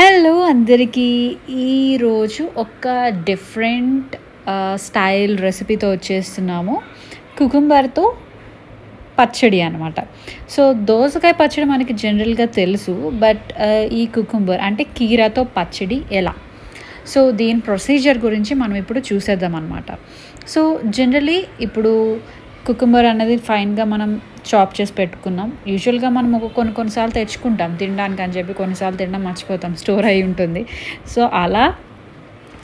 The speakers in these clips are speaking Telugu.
హలో అందరికీ. ఈరోజు ఒక డిఫరెంట్ స్టైల్ రెసిపీతో వచ్చేస్తున్నాము. కుకుంబర్తో పచ్చడి అనమాట సో దోసకాయ పచ్చడి మనకి జనరల్గా తెలుసు బట్ ఈ కుకుంబర్ అంటే కీరాతో పచ్చడి ఎలా? సో దీని ప్రొసీజర్ గురించి మనం ఇప్పుడు చూసేద్దాం అనమాట సో జనరలీ ఇప్పుడు కుకుంబర్ అనేది ఫైన్గా మనం చాప్ చేసి పెట్టుకున్నాం. యూజువల్గా మనం ఒక కొన్ని కొన్నిసార్లు తెచ్చుకుంటాం. తినడానికి అని చెప్పి కొన్నిసార్లు తినడం మర్చిపోతాం. స్టోర్ అయి ఉంటుంది. సో అలా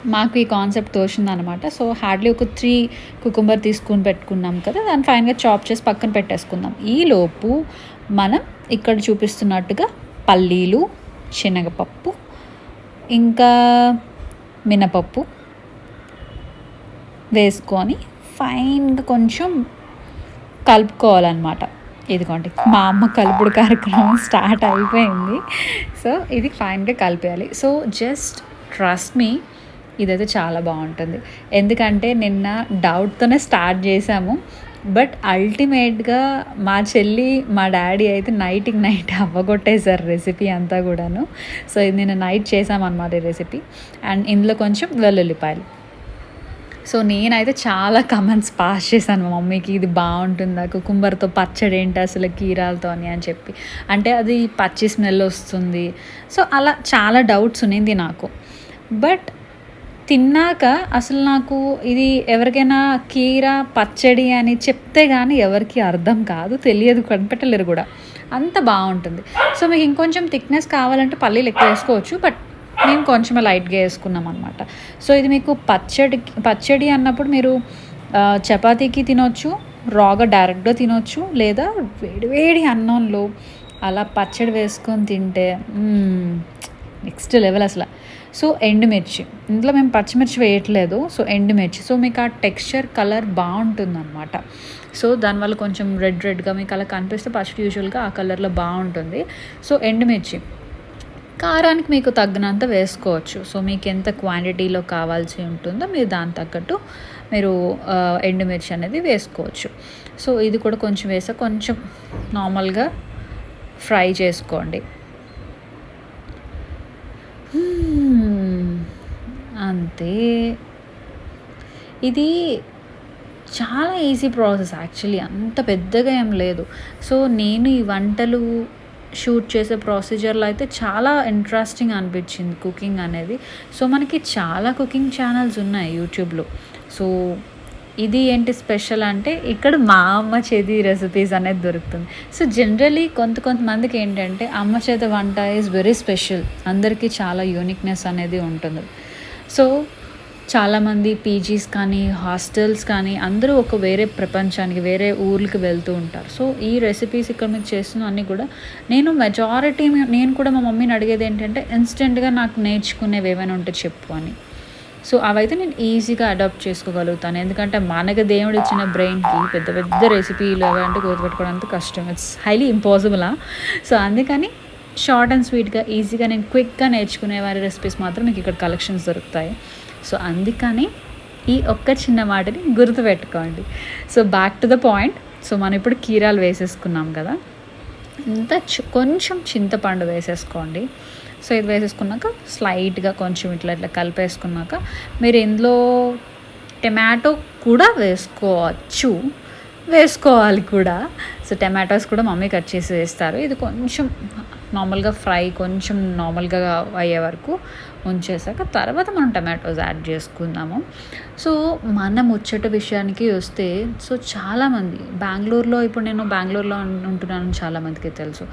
మాకు ఈ కాన్సెప్ట్ తోచిందనమాట సో హార్డ్లీ ఒక త్రీ కుకుంబర్ తీసుకుని పెట్టుకున్నాం కదా. దాన్ని ఫైన్గా చాప్ చేసి పక్కన పెట్టేసుకుందాం. ఈలోపు మనం ఇక్కడ చూపిస్తున్నట్టుగా పల్లీలు శనగపప్పు ఇంకా మినపప్పు వేసుకొని ఫైన్గా కొంచెం కలుపుకోవాలన్నమాట. ఇదిగోండి మా అమ్మ కలుపుడు కార్యక్రమం స్టార్ట్ అయిపోయింది. సో ఇది ఫైన్గా కలిపేయాలి. సో జస్ట్ ట్రస్ట్ మీ ఇదైతే చాలా బాగుంటుంది. ఎందుకంటే నిన్న డౌట్తోనే స్టార్ట్ చేసాము బట్ అల్టిమేట్గా మా చెల్లి మా డాడీ అయితే నైట్కి నైట్ అవ్వగొట్టేశారు రెసిపీ అంతా కూడాను. సో ఇది నేను నైట్ చేసామన్నమాట ఈ రెసిపీ. అండ్ ఇందులో కొంచెం వెల్లుల్లిపాయలు. సో నేనైతే చాలా కమెంట్స్ పాస్ చేశాను మా మమ్మీకి ఇది బాగుంటుందా? కుకుంబర్తో పచ్చడి ఏంటి అసలు కీరాలతో అని అని చెప్పి. అంటే అది పచ్చి స్మెల్ వస్తుంది. సో అలా చాలా డౌట్స్ ఉన్నింది నాకు. బట్ తిన్నాక అసలు నాకు ఇది ఎవరికైనా కీర పచ్చడి అని చెప్తే కానీ ఎవరికి అర్థం కాదు తెలియదు కనిపెట్టలేరు కూడా. అంత బాగుంటుంది. సో మీకు ఇంకొంచెం థిక్నెస్ కావాలంటే పల్లీలు ఎక్కువ వేసుకోవచ్చు బట్ మేము కొంచెం లైట్గా వేసుకున్నాం అనమాట సో ఇది మీకు పచ్చడి పచ్చడి అన్నప్పుడు మీరు చపాతీకి తినొచ్చు రాగా డైరెక్ట్గా తినొచ్చు లేదా వేడివేడి అన్నంలో అలా పచ్చడి వేసుకొని తింటే నెక్స్ట్ లెవెల్ అసలు. సో ఎండుమిర్చి. ఇందులో మేము పచ్చిమిర్చి వేయట్లేదు. సో ఎండుమిర్చి. సో మీకు ఆ టెక్స్చర్ కలర్ బాగుంటుంది అనమాట సో దానివల్ల కొంచెం రెడ్ రెడ్గా మీకు అలా కనిపిస్తే పచ్చడి యూజువల్గా ఆ కలర్లో బాగుంటుంది. సో ఎండుమిర్చి. కారానికి మీకు తగ్గినంత వేసుకోవచ్చు. సో మీకు ఎంత క్వాంటిటీలో కావాల్సి ఉంటుందో మీరు దాని తగ్గట్టు మీరు ఎండుమిర్చి అనేది వేసుకోవచ్చు. సో ఇది కూడా కొంచెం వేసా కొంచెం నార్మల్గా ఫ్రై చేసుకోండి. Hmm, అంతే. ఇది చాలా ఈజీ ప్రాసెస్ యాక్చువల్లీ అంత పెద్దగా ఏం లేదు. సో నేను ఈ వంటలు షూట్ చేసే ప్రొసీజర్లో అయితే చాలా ఇంట్రెస్టింగ్ అనిపించింది కుకింగ్ అనేది. సో మనకి చాలా కుకింగ్ ఛానల్స్ ఉన్నాయి యూట్యూబ్లో సో ఇది ఏంటి స్పెషల్ అంటే ఇక్కడ మా అమ్మ చేతి రెసిపీస్ అనేది దొరుకుతుంది. సో జనరలీ కొంత కొంతమందికి ఏంటంటే అమ్మ చేత వంట ఈజ్ వెరీ స్పెషల్ అందరికీ చాలా యూనిక్నెస్ అనేది ఉంటుంది. సో చాలామంది పీజీస్ కానీ హాస్టల్స్ కానీ అందరూ ఒక వేరే ప్రపంచానికి వేరే ఊర్లకి వెళ్తూ ఉంటారు. సో ఈ రెసిపీస్ ఇక్కడ మీకు చేస్తున్న అన్నీ కూడా నేను మెజారిటీ నేను కూడా మా మమ్మీని అడిగేది ఏంటంటే ఇన్స్టెంట్గా నాకు నేర్చుకునేవి ఏమైనా ఉంటే చెప్పు అని. సో అవైతే నేను ఈజీగా అడాప్ట్ చేసుకోగలుగుతాను. ఎందుకంటే మనకు దేవుడు ఇచ్చిన బ్రెయిన్కి పెద్ద పెద్ద రెసిపీలు అవి అంటే గుర్తుపెట్టుకోవడానికి కష్టం. ఇట్స్ హైలీ ఇంపాసిబులా సో అందుకని షార్ట్ అండ్ స్వీట్గా ఈజీగా నేను క్విక్గా నేర్చుకునే వారి రెసిపీస్ మాత్రం మీకు ఇక్కడ కలెక్షన్స్ దొరుకుతాయి. సో అందుకని ఈ ఒక్క చిన్న మాటని గుర్తుపెట్టుకోండి. So back to the point so మనం ఇప్పుడు కీరాలు వేసేసుకున్నాం కదా. ఇంత కొంచెం చింతపండు వేసేసుకోండి. సో ఇది వేసేసుకున్నాక స్లైట్గా కొంచెం ఇట్లా ఇట్లా కలిపేసుకున్నాక మీరు ఇందులో టమాటో కూడా వేసుకోవచ్చు. వేసుకోవాలి కూడా. సో టమాటోస్ కూడా మమ్మీ కట్ చేసి వేస్తారు. ఇది కొంచెం నార్మల్గా ఫ్రై కొంచెం నార్మల్గా అయ్యే వరకు ఉంచేసాక తర్వాత మనం టమాటోస్ యాడ్ చేసుకుందాము. సో మన ముచ్చట విషయానికి వస్తే సో చాలామంది బెంగళూరులో ఇప్పుడు నేను బెంగళూరులో ఉంటున్నాను చాలామందికి తెలుసు.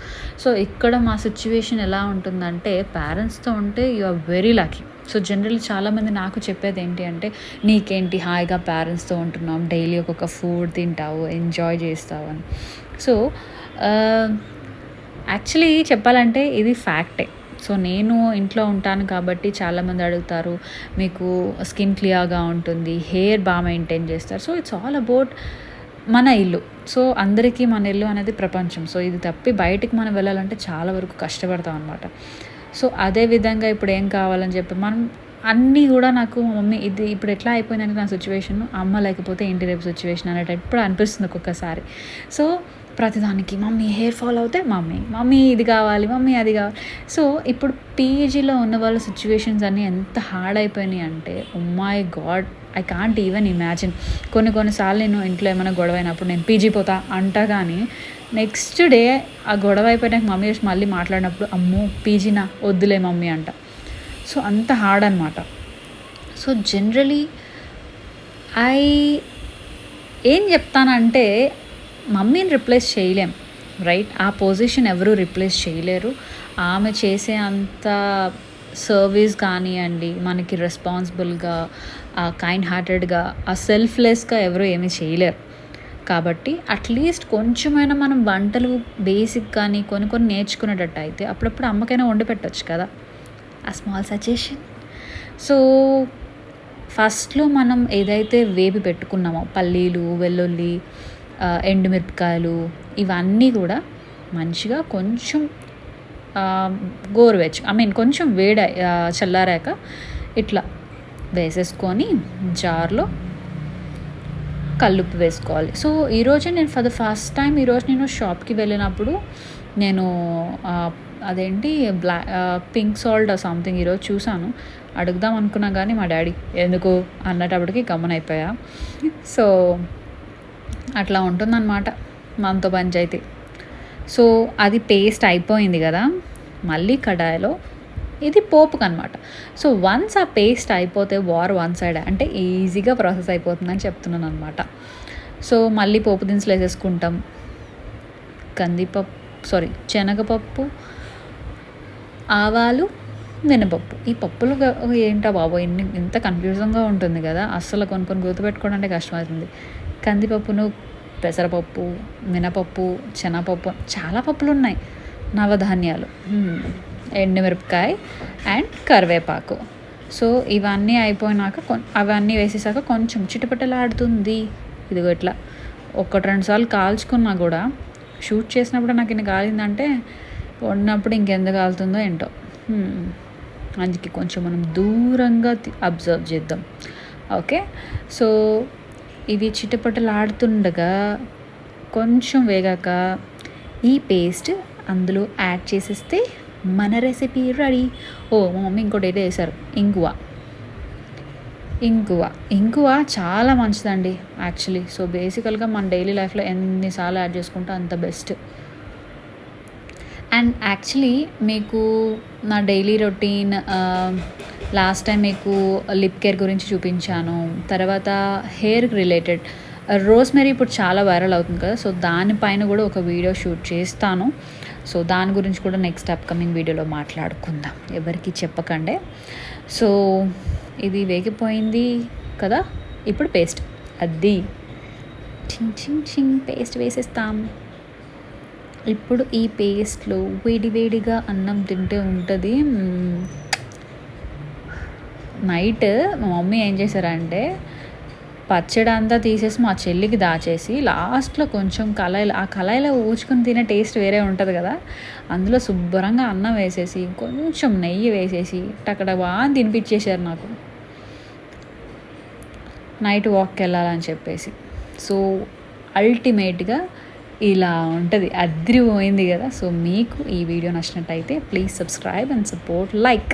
సో ఇక్కడ మా సిచ్యువేషన్ ఎలా ఉంటుందంటే పేరెంట్స్తో ఉంటే you are very lucky. So general చాలామంది నాకు చెప్పేది ఏంటి అంటే నీకేంటి హాయిగా పేరెంట్స్తో ఉంటున్నాం డైలీ ఒక్కొక్క ఫుడ్ తింటావు ఎంజాయ్ చేస్తావు అని. సో యాక్చువల్లీ చెప్పాలంటే ఇది ఫ్యాక్టే. సో నేను ఇంట్లో ఉంటాను కాబట్టి చాలామంది అడుగుతారు మీకు స్కిన్ క్లియర్గా ఉంటుంది హెయిర్ బాగా మెయింటైన్ చేస్తారు. సో ఇట్స్ ఆల్ అబౌట్ మన ఇల్లు. సో అందరికీ మన ఇల్లు అనేది ప్రపంచం. సో ఇది తప్పి బయటికి మనం వెళ్ళాలంటే చాలా వరకు కష్టపడతాం అనమాట సో అదే విధంగా ఇప్పుడు ఏం కావాలని చెప్పి మనం అన్నీ కూడా నాకు మమ్మీ ఇది ఇప్పుడు ఎట్లా అయిపోయిందంటే నా సిచ్యువేషన్ అమ్మ లేకపోతే ఏంటి రేపు సిచ్యువేషన్ అనేటప్పుడు అనిపిస్తుంది ఒక్కొక్కసారి. సో ప్రతిదానికి మమ్మీ హెయిర్ ఫాల్ అవుతే మమ్మీ మమ్మీ ఇది కావాలి మమ్మీ అది కావాలి. సో ఇప్పుడు పీజీలో ఉన్న వాళ్ళ సిచ్యువేషన్స్ అన్నీ ఎంత హార్డ్ అయిపోయినాయి అంటే my god I can't even imagine కొన్ని కొన్నిసార్లు నేను ఇంట్లో ఏమైనా గొడవ అయినప్పుడు నేను పీజీ పోతా అంటా కానీ నెక్స్ట్ డే ఆ గొడవ అయిపోయినాక మమ్మీ వచ్చి మళ్ళీ మాట్లాడినప్పుడు అమ్మో పీజీనా? వద్దులే మమ్మీ అంట. సో అంత హార్డ్ అనమాట సో జనరలీ ఐ ఏం చెప్తానంటే మమ్మీని రిప్లేస్ చేయలేం రైట్ ఆ పొజిషన్ ఎవరు రిప్లేస్ చేయలేరు. ఆమె చేసే అంత సర్వీస్ కానివ్వండి మనకి రెస్పాన్సిబుల్గా కైండ్ హార్టెడ్గా ఆ సెల్ఫ్లెస్గా ఎవరు ఏమీ చేయలేరు. కాబట్టి అట్లీస్ట్ కొంచెమైనా మనం వంటలు బేసిక్ కానీ కొన్ని కొన్ని నేర్చుకునేటట్టు అయితే అప్పుడప్పుడు అమ్మకైనా వండి పెట్టచ్చు కదా. ఆ స్మాల్ సజెషన్ సో ఫస్ట్లో మనం ఏదైతే వేపి పెట్టుకున్నామో పల్లీలు వెల్లుల్లి ఎండుమిరపకాయలు ఇవన్నీ కూడా మంచిగా కొంచెం గోరువెచ్చు ఐ మీన్ కొంచెం వేడ చల్లారాక ఇట్లా వేసేసుకొని జార్లో కల్లుప్పు వేసుకోవాలి. సో ఈరోజు నేను ఫర్ ద ఫస్ట్ టైం ఈరోజు నేను షాప్కి వెళ్ళినప్పుడు నేను అదేంటి బ్లా పింక్ సాల్ట్ సంథింగ్ ఈరోజు చూసాను అడుగుదాం అనుకున్నా కానీ మా డాడీ ఎందుకు అన్నటప్పటికి గమనైపోయా సో అట్లా ఉంటుందన్నమాట మనతో పంచాయితీ. సో అది పేస్ట్ అయిపోయింది కదా మళ్ళీ కడాయిలో ఇది పోపుకు అనమాట సో వన్స్ ఆ పేస్ట్ అయిపోతే వార్ వన్ సైడ్ అంటే ఈజీగా ప్రాసెస్ అయిపోతుందని చెప్తున్నాను అనమాట సో మళ్ళీ పోపు దినుసులు వేసేసుకుంటాం. కందిపప్పు సారీ శనగపప్పు ఆవాలు మినపప్పు. ఈ పప్పులు ఏంటో బాబో ఇన్ని ఇంత కన్ఫ్యూజన్గా ఉంటుంది కదా. అస్సలు కొన్ని కొన్ని గుర్తుపెట్టుకోవడం అంటే కష్టమవుతుంది. కందిపప్పును పెసరపప్పు మినపప్పు శనగపప్పు చాలా పప్పులు ఉన్నాయి నవధాన్యాలు ఎండుమిరపకాయ అండ్ కరివేపాకు. సో ఇవన్నీ అయిపోయినాక అవన్నీ వేసేసాక కొంచెం చిటపటలాడుతుంది. ఇదిగో ఇట్లా. ఒకటి రెండు సార్లు కాల్చుకున్నా కూడా షూట్ చేసినప్పుడు నాకు ఇన్ని కాలిందంటే వండినప్పుడు ఇంకెందుకు కాలుతుందో ఏంటో. అందుకే కొంచెం మనం దూరంగా అబ్జర్వ్ చేద్దాం. ఓకే? సో ఇవి చిటపటలాడుతుండగా కొంచెం వేగాక ఈ పేస్ట్ అందులో యాడ్ చేసేస్తే మన రెసిపీ రెడీ. ఓ మా మమ్మీ ఇంకోటి అయితే వేశారు ఇంగువ. ఇంగువ. ఇంగువ చాలా మంచిదండి యాక్చువల్లీ. సో బేసికల్గా మన డైలీ లైఫ్లో ఎన్నిసార్లు యాడ్ చేసుకుంటే అంత బెస్ట్. అండ్ యాక్చువల్లీ మీకు నా డైలీ రొటీన్ లాస్ట్ టైం మీకు లిప్ కేర్ గురించి చూపించాను. తర్వాత హెయిర్ రిలేటెడ్ రోస్మెరీ ఇప్పుడు చాలా వైరల్ అవుతుంది కదా సో దానిపైన కూడా ఒక వీడియో షూట్ చేస్తాను. సో దాని గురించి కూడా నెక్స్ట్ అప్కమింగ్ వీడియోలో మాట్లాడుకుందాం. ఎవరికి చెప్పకండే. సో ఇది వేగిపోయింది కదా ఇప్పుడు పేస్ట్ అది. చింగ్ చింగ్ చింగ్ పేస్ట్ వేసేస్తాం. ఇప్పుడు ఈ పేస్ట్లో వేడి వేడిగా అన్నం తింటే ఉంటుంది. నైట్ మా మమ్మీ ఏం చేశారంటే పచ్చడి అంతా తీసేసి మా చెల్లికి దాచేసి లాస్ట్లో కొంచెం కళాయిలో ఆ కళాయిలో ఊచుకుని తినే టేస్ట్ వేరే ఉంటుంది కదా. అందులో శుభ్రంగా అన్నం వేసేసి కొంచెం నెయ్యి వేసేసి టక్కడ బాగా తినిపించేశారు నాకు. నైట్ వాక్కి వెళ్ళాలని చెప్పేసి. సో అల్టిమేట్గా ఇలా ఉంటుంది. అద్రిపోయింది కదా. సో మీకు ఈ వీడియో నచ్చినట్టయితే please subscribe and support. Like.